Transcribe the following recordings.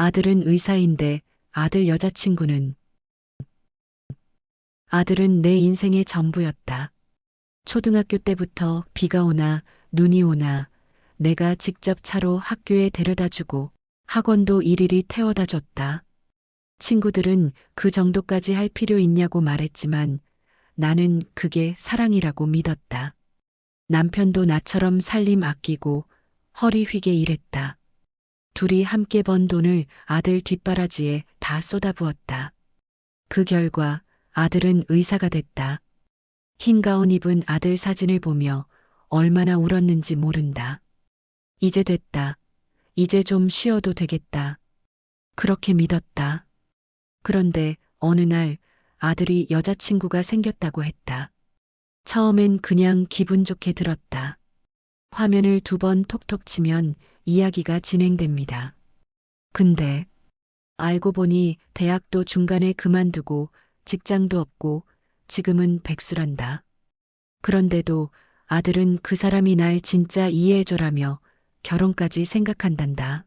아들은 의사인데 아들 여자친구는 아들은 내 인생의 전부였다. 초등학교 때부터 비가 오나 눈이 오나 내가 직접 차로 학교에 데려다 주고 학원도 일일이 태워다 줬다. 친구들은 그 정도까지 할 필요 있냐고 말했지만 나는 그게 사랑이라고 믿었다. 남편도 나처럼 살림 아끼고 허리 휘게 일했다. 둘이 함께 번 돈을 아들 뒷바라지에 다 쏟아부었다. 그 결과 아들은 의사가 됐다. 흰 가운 입은 아들 사진을 보며 얼마나 울었는지 모른다. 이제 됐다. 이제 좀 쉬어도 되겠다. 그렇게 믿었다. 그런데 어느 날 아들이 여자친구가 생겼다고 했다. 처음엔 그냥 기분 좋게 들었다. 화면을 두 번 톡톡 치면 이야기가 진행됩니다. 근데 알고 보니 대학도 중간에 그만두고 직장도 없고 지금은 백수란다. 그런데도 아들은 그 사람이 날 진짜 이해해줘라며 결혼까지 생각한단다.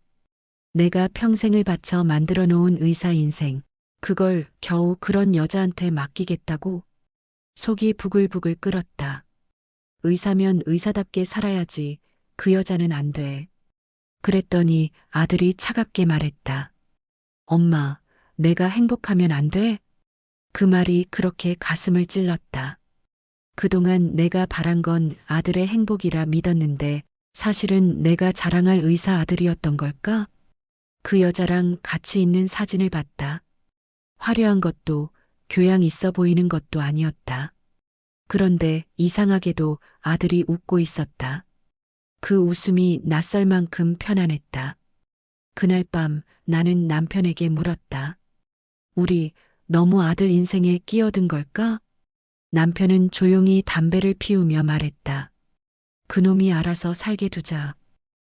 내가 평생을 바쳐 만들어 놓은 의사 인생, 그걸 겨우 그런 여자한테 맡기겠다고? 속이 부글부글 끓었다. 의사면 의사답게 살아야지 그 여자는 안 돼. 그랬더니 아들이 차갑게 말했다. 엄마, 내가 행복하면 안 돼? 그 말이 그렇게 가슴을 찔렀다. 그동안 내가 바란 건 아들의 행복이라 믿었는데 사실은 내가 자랑할 의사 아들이었던 걸까? 그 여자랑 같이 있는 사진을 봤다. 화려한 것도 교양 있어 보이는 것도 아니었다. 그런데 이상하게도 아들이 웃고 있었다. 그 웃음이 낯설 만큼 편안했다. 그날 밤 나는 남편에게 물었다. 우리 너무 아들 인생에 끼어든 걸까? 남편은 조용히 담배를 피우며 말했다. 그놈이 알아서 살게 두자.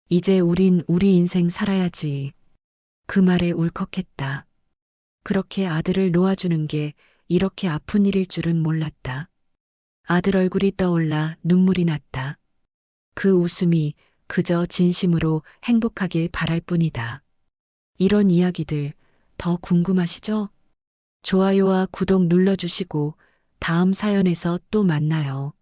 이제 우린 우리 인생 살아야지. 그 말에 울컥했다. 그렇게 아들을 놓아주는 게 이렇게 아픈 일일 줄은 몰랐다. 아들 얼굴이 떠올라 눈물이 났다. 그 웃음이 그저 진심으로 행복하길 바랄 뿐이다. 이런 이야기들 더 궁금하시죠? 좋아요와 구독 눌러주시고 다음 사연에서 또 만나요.